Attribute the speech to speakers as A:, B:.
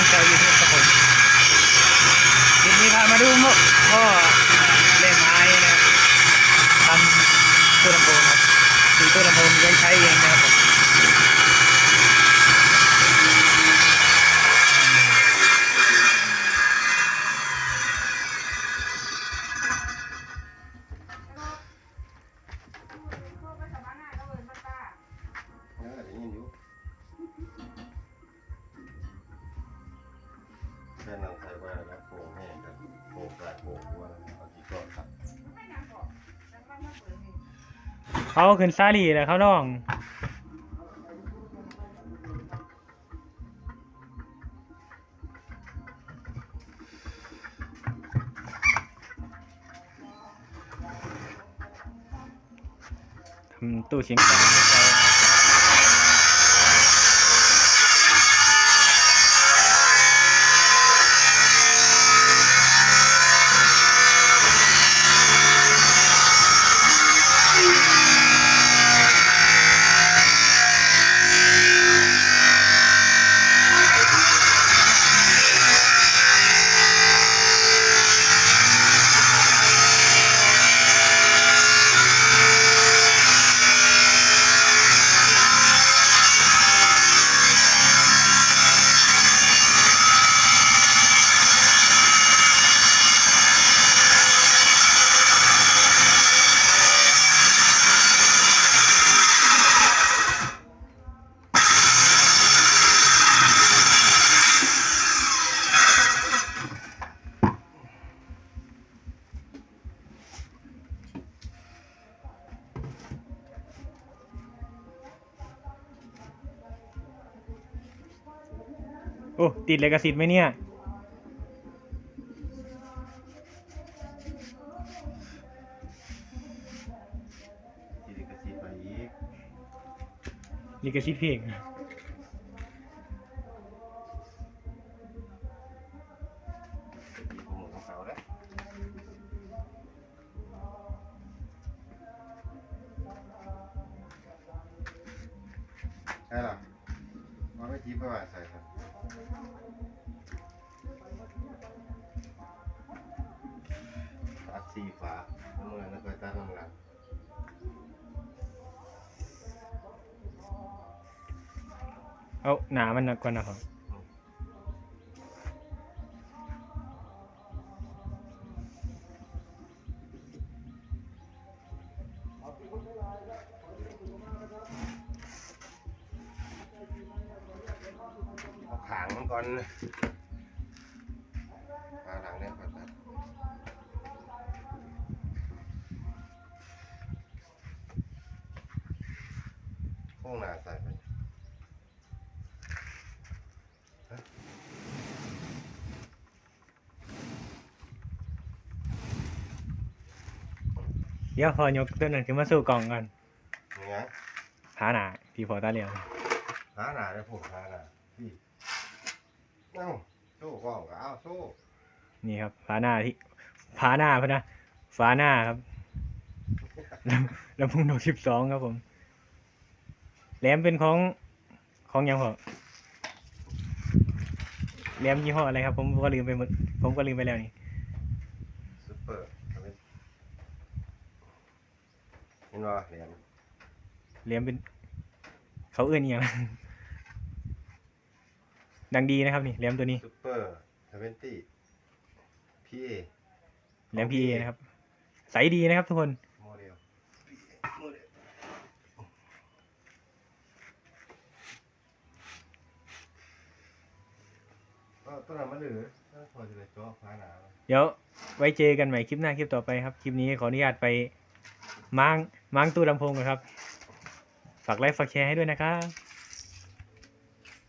A: องชาวยูทูบครับผมคลิปนี้พามาดูพ่อเล่นไม้นะทำตู้ลำโพงครับคือตู้ลำโพงยังใช้เองนะครับผม
B: ไว้แล้วโป่งแห้งกันโป่งกลายโป่งวัวเอากี่ก้อนครับ
A: เขาขึ้นซาลีแล้วเขาน้อง ทำตู้เสียงกลาง อ้ติดเลยกระสิทธิ์ไหมเนี่ย
B: ทีนี้ก็ซีไปอีก
A: ลิขสิทธิ์เพลง
B: ทีผมหมดของเขาแล้วใช่หรอมัน ไม่จีบไม่ว่าใส่ครับตัดสีฟ้าเมื่อแล้วก็ตัดข้างหลัง
A: เอาหนามันหนักกว่านะครับ
B: ก่อนขาหลังเนี่ยก่อนตัดโค้งหน้าใส่ไป
A: เดี๋ยวพอยกตัวนั้นขึ้นมาสู่กล่องกัน
B: อย่างเงี้ย
A: หาหนาที่พอตาเลียว
B: หาหน้าได้ผมหาหน้าพี่เอ้าโซ่ก้องก็เอาโซ่
A: นี่ครับฝาหน้าที่ฝาหน้าพะนะฝาหน้าครับลำลำโพงดอกสิบสองครับผมแหลมเป็นของของหยังพอแหลมยี่ห้ออะไรครับ ผมก็ลืมไปหมดผมก็ลืมไปแล้วนี่
B: ซุปเปอร์เอาไปเห็นว่าเหรียญ
A: แหลมเป็น เขาเอื้อนอหย่าง ดังดีนะครับนี่แหลมตัวนี้
B: ซุปเปอร์เซเวนตี้พีเอ
A: แหลมพีเอนะครับ ใสดีนะครับทุกคน
B: โมเดลโมเดลก็ตัวนั้นมันเหลือพอจะได้จ่อฟ้าหนา
A: เดี๋ยวไว้เจอกันใหม่คลิปหน้าคลิปต่อไปครับ คลิปนี้ขออนุญาตไปม้างม้างตู้ลำโพงก่อนครับ ฝากไลค์ฝากแชร์ให้ด้วยนะครับ